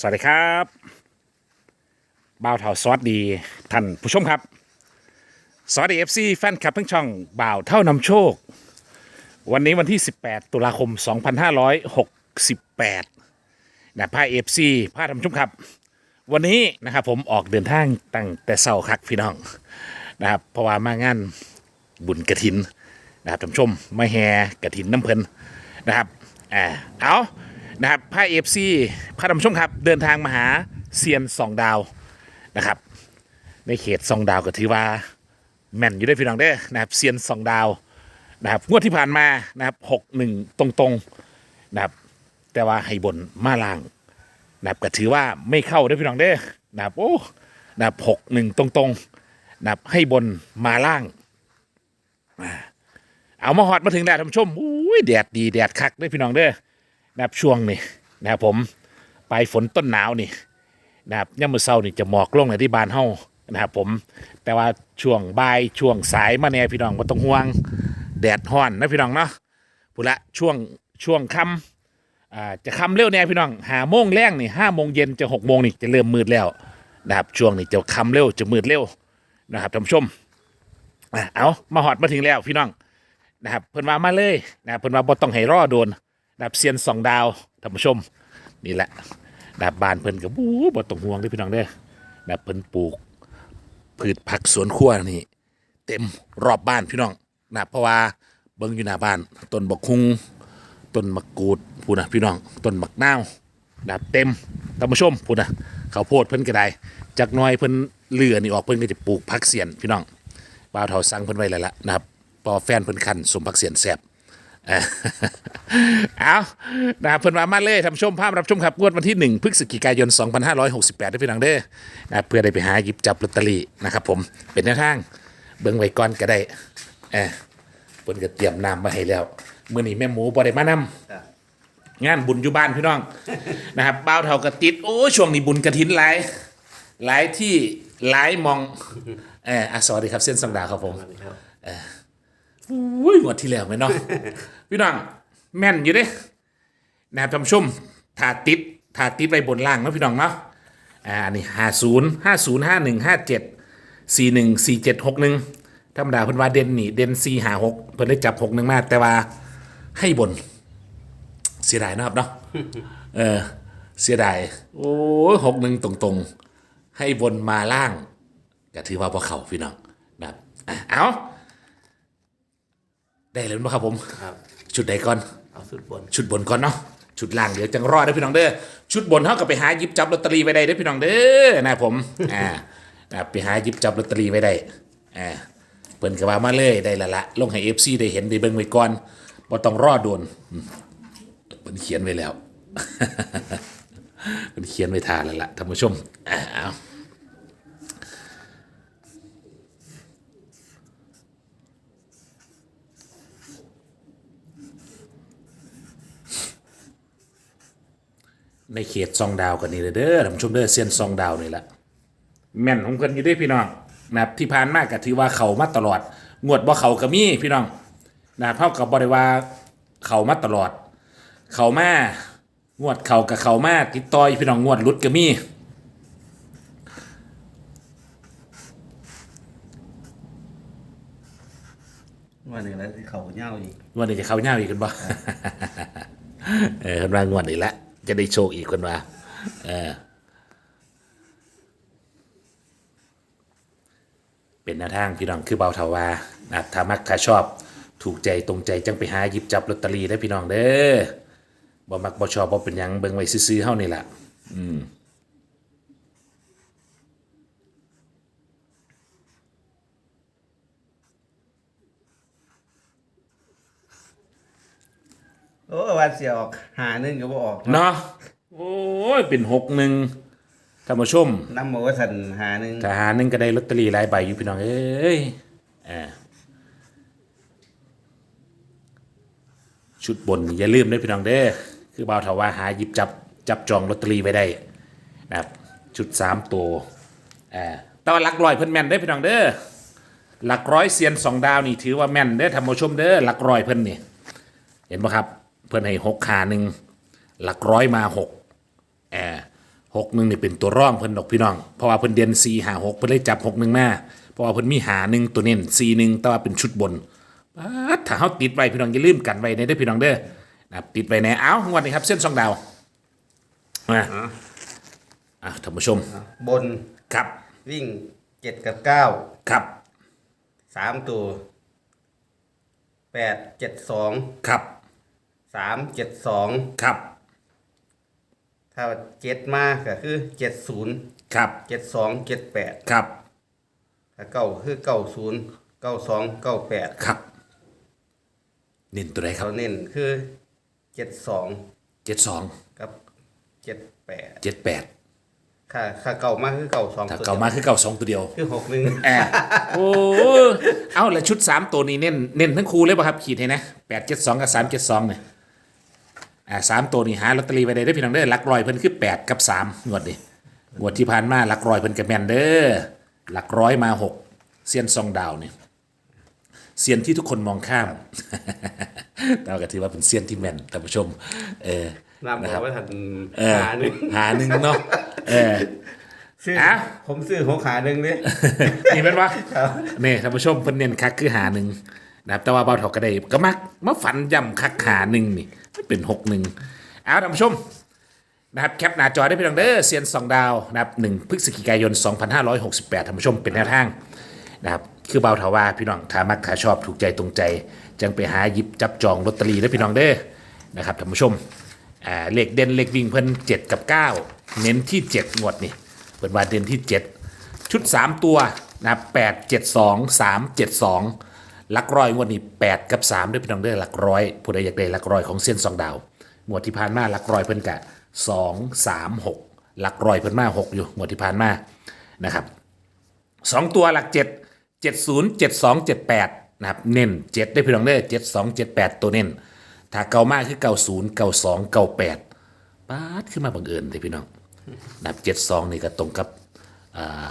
สวัสดีครับบ่าวเท่าสวัสดีท่านผู้ชมครับ สวัสดีเอฟซีแฟนคลับทั้งช่องบ่าวเท่านำโชค วันนี้วันที่ 18 ตุลาคม 2568นะพาเอฟซีพาท่านผู้ชมครับ วันนี้นะครับผมออกเดินทางตั้งแต่เช้าคักพี่น้องนะครับเพราะว่ามางานบุญกระถินนะครับท่านผู้ชมมาแห่กระถินน้ำเพลินนะครับอ่าเอา นะครับพาเอฟซีพาท่านผู้ชมครับ เดินทางมาหาเซียนสองดาวนะครับ ในเขตสองดาวก็ถือว่าแม่นอยู่ได้พี่น้องเด้อนะครับเซียนสองดาวนะครับงวดที่ผ่านมานะครับหกหนึ่งตรงๆนะครับ แต่ว่าให้บนมาล่างนะครับก็ถือว่าไม่เข้าได้พี่น้องเด้อนะครับโอ้นะครับหกหนึ่งตรงๆนะครับให้บนมาล่างอ่าเอามาหอดมาถึงแล้วท่านผู้ชมอุ้ยแดดดีแดดคักได้พี่น้องเด้อ นะครับช่วงนี้นะครับผมปลายฝนต้นหนาวนี่นะครับย่ามมือเศร้านี่จะหมอกลงในที่บานเฮานะครับผมแต่ว่าช่วงบ่ายช่วงสายมาแน่พี่น้องไม่ต้องห่วงแดดฮ้อนนะพี่น้องเนาะพุละช่วงช่วงค่ำอ่าจะคำเร็วแน่พี่น้องหาโมงแรงนี่ห้าโมงเย็นจะหกโมงนี่จะเริ่มมืดแล้วนะครับช่วงนี้จะคำเร็วจะมืดเร็วนะครับท่านผู้ชมเอามาหอดมาถึงแล้วพี่น้องนะครับเพิ่นมามาเลยนะเพิ่นมาบ่ต้องให้รอโดน นะครับเซียนสองดาวท่านผู้ชมนี่แหละนะครับบานเพิ่นกับบู๊บ่ต้องห่วงเด้พี่น้องเด้อนะครับเพิ่นปลูก พืชผักสวนครัวนี่ เต็มรอบบ้านพี่น้องนะครับเพราะว่าเบิ่งอยู่หน้าบ้านต้นบกคุงต้นมะกรูดพูดนะพี่น้องต้นมะนาวนะครับเต็มท่านผู้ชมพูดนะเขาวโพดเพิ่นก็ได้จากน้อยเพิ่นเลือนี่ออกเพิ่นก็จะปลูกผักเสียนพี่น้องบ่าวเฒ่าสั่งเพิ่นไว้แล้วล่ะนะครับพอแฟนเพิ่นคันสมผักเสียนแซบ เอ้อเอานะครับเพิ่นมามาเลยท่านผู้ชมภาพรับชมครับงวดวันที่ 1พฤศจิกายน 2568ได้พี่น้องเด้อนะครับเพื่อได้ไปหาหยิบจับลอตเตอรี่นะครับผมเป็นแนวทางเบิ่งไว้ก่อนก็ได้เออเพิ่นก็เตรียมน้ำมาให้แล้วมื้อนี้แม่หมูบ่ได้มานำงานบุญอยู่บ้านพี่น้องนะครับบ้าวเท่ากระติดโอ้ยช่วงนี้บุญกระถินหลายหลายที่หลายมองเอออะสวัสดีครับเส้นสังดาครับผมเออ อุ้ยหมดที่แล้วไหมเนาะพี่น้องแม่นอยู่เด้นะครับท่านผู้ชมถาติดถาติดไปบนล่างนะพี่น้องเนาะอ่านนี้ห้าศูนย์ห้าศูนย์ห้าหนึ่งห้าเจ็ดสี่หนึ่งสี่เจ็ดหกหนึ่งธรรมดาเพิ่นว่าเด่นนี่เด่นสี่หาหกเพิ่นได้จับหกหนึ่งมาแต่ว่าให้บน เสียดายนะครับเนาะเออเสียดายโอ้หกหนึ่งตรงๆ ให้บนมาล่างก็ถือว่าพอเข่าพี่น้องนะครับอะเอา ได้เลยนะครับผมครับชุดไหนก่อนเอาสุดบน ชุดบนก่อนเนาะชุดล่างเดี๋ยวจังรอดได้อพี่น้องเด้อชุดบนเท่ากับไปหาหยิบจับลอตเตอรี่ไว้ได้เด้อพี่น้องเด้อนะครับผมอ่านะครับไปหาหยิบจับลอตเตอรี่ไว้ได้อ่าเปิ่นกระว่ามาเลยได้ละละลงให้เอฟซีได้เห็นได้เบิ่งไว้ก่อนบ่ต้องรอโดนมันเขียนไว้แล้วมันเขียนไว้ทานแล้วล่ะท่านผู้ชมอ้าว ในเขตซองดาวกันนี่เลยเด้อท่านผู้ชมเด้อเซียนซองดาวนี่แหละแม่นของเพิ่นอยู่เด้อพี่น้องนะครับที่ผ่านมาก็ถือว่าเขามาตลอด งวดบ่เขาก็มีพี่น้องนะครับเท่ากับบ่ได้ว่าเขามาตลอด เขามางวดเขากับเขามาติดต่อยพี่น้องงวดหลุดก็มีวันหนึ่งแล้วที่เขาเน่าอีกงวดนี้จะเข้าเง่าอีกคนบ่ เออคนว่างวดนี้ละ จะได้โชคอีกคนว่าเออเป็นแนวทางพี่น้องคือเบาเทาวานะครับถ้ามักถ้าชอบถูกใจตรงใจจังไปหาหยิบจับลอตเตอรี่ได้พี่น้องเด้อบ่มักบ่ชอบบ่เป็นหยังเบิ่งไว้ซื้อๆเฮานี่ล่ะ โอ้วันเสียออกหาหนึ่งก็บออกเนาะโอ้ยเป็นหกหนึ่งท่านผู้ชมน้ำหมูว่าสันหาหนึ่งทหารนึงก็ได้ลอตเตอรี่หลายใบอยู่พี่น้องเอ้ยอ่าชุดบนอย่าลืมนะพี่น้องเด้อคือบ่าวถาว่าหาหยิบจับจับจองลอตเตอรี่ไว้ได้นะครับชุดสามตัวอ่าแต่ว่าหลักร้อยเพิ่นแม่นได้อพี่น้องเด้อหลักร้อยเซียนสองดาวนี่ถือว่าแม่นเด้อท่านผู้ชมเด้อหลักร้อยเพิ่นนี่เห็นปะครับ เพิ่นให้หกขาหนึ่งหลักร้อยมาหกแอหกหนึ่งนี่เป็นตัวร่องเพิ่นดอกพี่น้อง เพราะว่าเพิ่นเด่นสี่หาหกเพิ่นเลยจับหกหนึ่งมาเพราะว่าเพิ่นมีหาหนึ่งตัวเน้นสี่หนึ่งแต่ว่าเป็นชุดบนป๊าดถ้าเฮาติดไว้พี่น้องอย่าลืมกันไว้ในเด้อพี่น้องเด้อนะครับติดไว้ในเอ้างวดนี้ครับเส้นสองดาวมาอะท่านผู้ชม บนครับวิ่งเจ็ดกับเก้าครับสามตัวแปดเจ็ดสองครับ สามเจ็ดสองครับ ถ้าเจ็ดมาก็คือเจ็ดศูนย์ครับเจ็ดสองเจ็ดแปดครับถ้าเก้าคือเก้าศูนย์เก้าสองเก้าแปดครับ เน้นตัวใดครับเขาเน้นคือเจ็ดสองเจ็ดสองกับเจ็ดแปดเจ็ดแปดค่าค่าเก่ามากคือเก่าสองถ้าตัวเก่ามาคือเก่าสองตัวเดียว คือหกหนึ่งแอบโอ้เอาแล้วชุดสามตัวนี้เน้นเน้นทั้งคู่เลยป่ะครับขีดให้นะแปดเจ็ดสองกับสามเจ็ดสองเนี่ย อ่าสามตัวนี้หาลอตเตอรี่ไปได้ได้อพี่น้องเด้อหลักร้อยเพิ่นคือแปดกับสามงวดนี้งวดที่ผ่านมาหลักร้อยเพิ่นกับแมนเด้อหลักร้อยมาหกเซียนซองดาวเนี่ยเซียนที่ทุกคนมองข้าม แต่ว่าก็ถือว่าเป็นเซียนที่แมนท่านผู้ชม เออน้ำบอกว่าทันเออหาหนึ่งหาหนึ่งเนาะเออ ซื้ออะ ผมซื้อหกขาหนึ่งเนี่ยนี่เป็นวะครับนี่ท่านผู้ชมเพิ่นเน้นคักคือหาหนึ่ง นะครับแต่ว่าเบาเถอกก็ได้ก็มักมาฝันย่ำคักหาหนึ่งนี่มันเป็นหกหนึ่งเอาท่านผู้ชมนะครับแคปหน้าจอได้พี่น้องเด้อเซียนสองดาวนะครับหนึ่งพฤศจิกายน 2568ท่านผู้ชมเป็นแนวทางนะครับคือเบาเถาว่าพี่น้องถ้ามักถ้าชอบถูกใจตรงใจ จังไปหาหยิบจับจองลอตเตอรี่ได้พี่น้องเด้อนะครับท่านผู้ชมอ่าเลขเด่นเลขวิ่งเพิ่น7 กับ 9 เน้นที่ 7 งวดนี่เพิ่นว่าเด่นที่ 7 ชุด 3 ตัวนะครับ8 7 2 3 7 2 ลักร้อยงวดนี้8กับ3ด้วยพี่น้องเด้อหลักร้อยผู้ใดอยากได้หลักร้อยของเส้นสองดาวงวดที่ผ่านมาหลักร้อยเพิ่นกะ2 3 6หลักร้อยเพิ่นมา6อยู่งวดที่ผ่านมานะครับสองตัวหลักเจ็ดเจ็ดศูนย์เจ็ดสองเจ็ดแปดนะครับเน้นเจ็ดได้พี่น้องเด้อเจ็ดสองเจ็ดแปดตัวเน้นถ้าเก่ามากคือเก่าศูนย์เก่าสองเก่าแปดปาดขึ้นมาบังเอิญเลยพี่น้องนะครับเจ็ดสองนี่ก็ตรงกับอ่า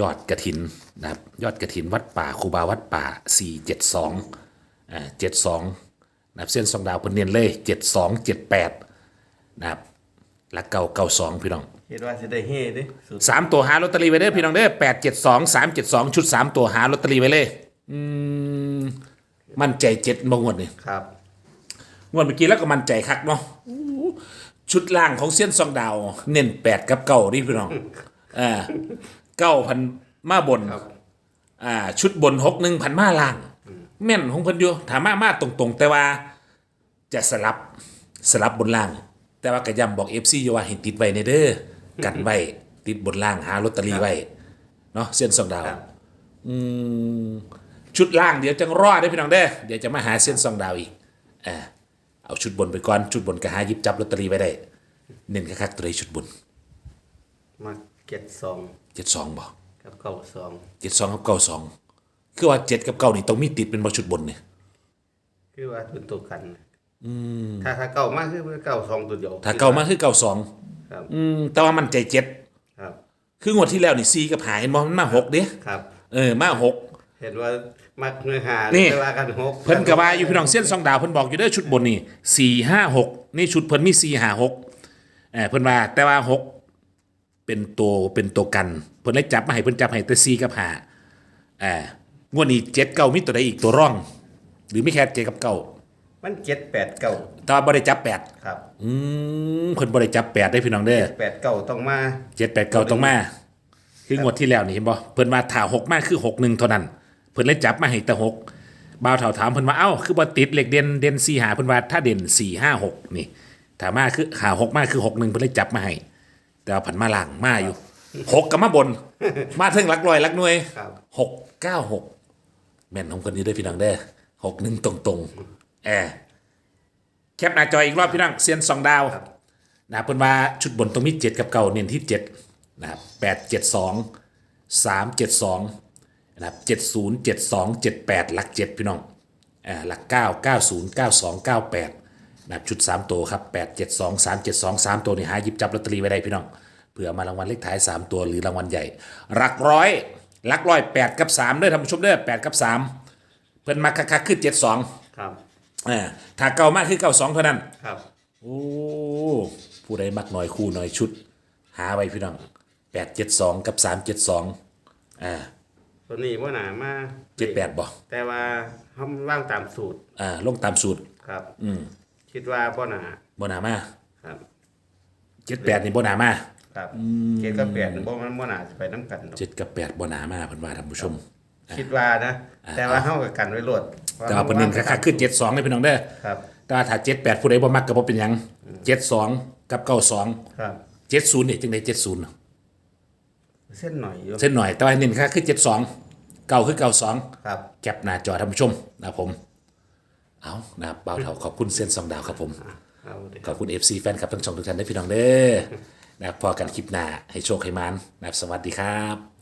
ยอดกระถินนะครับยอดกระถินวัดป่าครูบาวัดป่าสี่เจ็ดสองอ่าเจ็ดสองนะครับเส้นสองดาวเพิ่นเน้นเลยเจ็ดสองเจ็ดแปดนะครับหลักเก่าเก่าสองพี่น้องคิดว่าจะได้เฮ้ดิสุดสามตัวหาลอตเตอรี่ไว้เด้อพี่น้องเด้อแปดเจ็ดสองสามเจ็ดสองชุดสามตัวหาลอตเตอรี่ไว้เลยอืมมั่นใจเจ็ดบางวดนี่ครับงวดเมื่อกี้แล้วก็มั่นใจคักเนาะอู้ชุดล่างของเส้นซองดาว เน้นแปดกับเก้านี่พี่น้องอ่า เก้าพันมาบนครับ อ่า ชุดบนหกหนึ่งพันมาล่าง แม่นของเพิ่นอยู่ถามมามาตรงๆ แต่ว่าจะสลับสลับบนล่าง แต่ว่ากระยำบอกเอฟซีอยู่ว่าให้ติดไว้ในเด้อกันไว้ติดบนล่างหาลอตเตอรี่ไว้เนาะเส้นสองดาวครับ อืมชุดล่างเดี๋ยวจังรอดได้อพี่น้องเด้อเดี๋ยวจะมาหาเส้นสองดาวอีกเออเอาชุดบนไปก่อนชุดบนก็หาหยิบจับลอตเตอรี่ไว้ได้ เน้นคักๆตัวใดชุดบน มาเจ็ดสอง เจ็ดสองบ่กับเก้าสองเจ็ดสองกับเก้าสองคือว่าเจ็ดกับเก้านี่ต้องมีติดเป็นบ่ชุดบนเนี่ยคือว่าเป็นตัวกันถ้าถ้าเก่ามากคือเก่าสองตัวเดียวถ้าเก้ามาคือเก้าสองครับอืมแต่ว่ามันใจเจ็ดครับ คืองวดที่แล้วนี่ซีกับหายมมันมาหกเด้ครับ เออมาหกเห็นว่ามักเนื้อหานี่เวลากันหกเพิ่นกะว่าอยู่พี่น้องเส้นสองดาวเพิ่นบอกอยู่เด้อชุดบนนี่สี่ห้าหกนี่ชุดเพิ่นมีสี่ห้าหกเออเพิ่นว่าแต่ว่าหก เป็นตัวเป็นตัวกันเพิ่นเลยจับมาให้เพิ่นจับให้แต่สี่กับห้าเอองวดนี้เจ็ดเก้ามีตัวใดอีกตัวร่อง หรือไม่แค่เจ็ดกับเก้ามันเจ็ดแปดเก้าแต่ว่าบ่ได้จับแปดครับอืมเพิ่นบ่ได้จับแปดได้อพี่น้องเด้อแปดเก้าต้องมาเจ็ดแปดเก้าต้องมา คืองวดที่แล้วนี่เห็นบ่เพิ่นมาถ่าหกมากคือหกหนึ่งเท่านั้น เพิ่นเลยจับมาให้แต่หกบ่าวเถาถามเพิ่นว่าเอ้าคือบ่ติดเหล็กเด่นเด่นสี่หาเพิ่นว่าถ้าเด่นสี่ห้าหกนี่ถามมาคือหาหกมากคือหกหนึ่งเพิ่นเลยจับมาให้ แต่ว่าผันมาล่างมาอยู่หกกับมาบน มาถึงหลักร้อยหลักหน่วยครับ หกเก้าหกแม่นของคนนี้ด้วยพี่น้องเด้อหกหนึ่งตรงๆแอร์แคปหน้าจออีกรอบพี่น้องเซียนสองดาว นะครับเพิ่นว่าชุดบนตรงนี้เจ็ดกับเก่าเน้นที่เจ็ดนะครับแปดเจ็ดสองสามเจ็ดสองนะครับเจ็ดศูนย์เจ็ดสองเจ็ดแปดหลักเจ็ดพี่น้องอ่าหลักเก้าเก้าศูนย์เก้าสองเก้าแปด นะครับชุดสามตัวครับแปดเจ็ดสองสามเจ็ดสองสามตัวนี่หาหยิบจับลอตเตอรี่ไว้ได้พี่น้องเผื่อมารางวัลเลขท้ายสามตัวหรือรางวัลใหญ่หลักร้อยหลักร้อยแปดกับสามเด้อท่านผู้ชมเด้อแปดกับสามเพิ่นมาคักๆขึ้นเจ็ดสองครับอ่าถ้าเก่ามากคือเก่าสองเท่านั้นครับโอ้ผู้ใดมักหน่อยคู่หน่อยชุด หาไว้พี่น้องแปดเจ็ดสองกับสามเจ็ดสองอ่าตัวนี้ว่าหนามาเจ็ดแปดบ่แต่ว่าเขาว่างตามสูตรอ่าลงตามสูตรครับ อืม คิดว่าบ่หนาบนามาครับเจ็ดแปดนี่บนามาครับเจ็ดกับแปดบ่มันบ่หนาจะไปน้ำกันหรอกเจ็ดกับแปดบนามาเพิ่นว่าท่านผู้ชม คิดว่านะ แต่ว่าเฮากับกันไว้โลดแต่ว่าประเด็นคักๆคือเจ็ดสองเลยพี่น้องเด้อครับแต่ว่าถ้าเจ็ดแปดผู้ใดบ่มักก็บ่เป็นหยังเจ็ดสองกับเก้าสองครับเจ็ดศูนย์นี่จังไดเจ็ดศูนย์เส้นหน่อยอยู่เส้นหน่อยแต่ว่าเน้นคักคือเจ็ดสองเก้าคือเก้าสองครับแคปหน้าจอท่านผู้ชมนะครับผม เอานะครับเบาเถาขอบคุณเส้นสองดาวครับผมเอาเด้อขอบคุณ FC แฟนคลับทั้งสองทุกท่านได้พี่น้องเด้อนะครับพอกันคลิปหน้าให้โชคให้มันนะครับสวัสดีครับ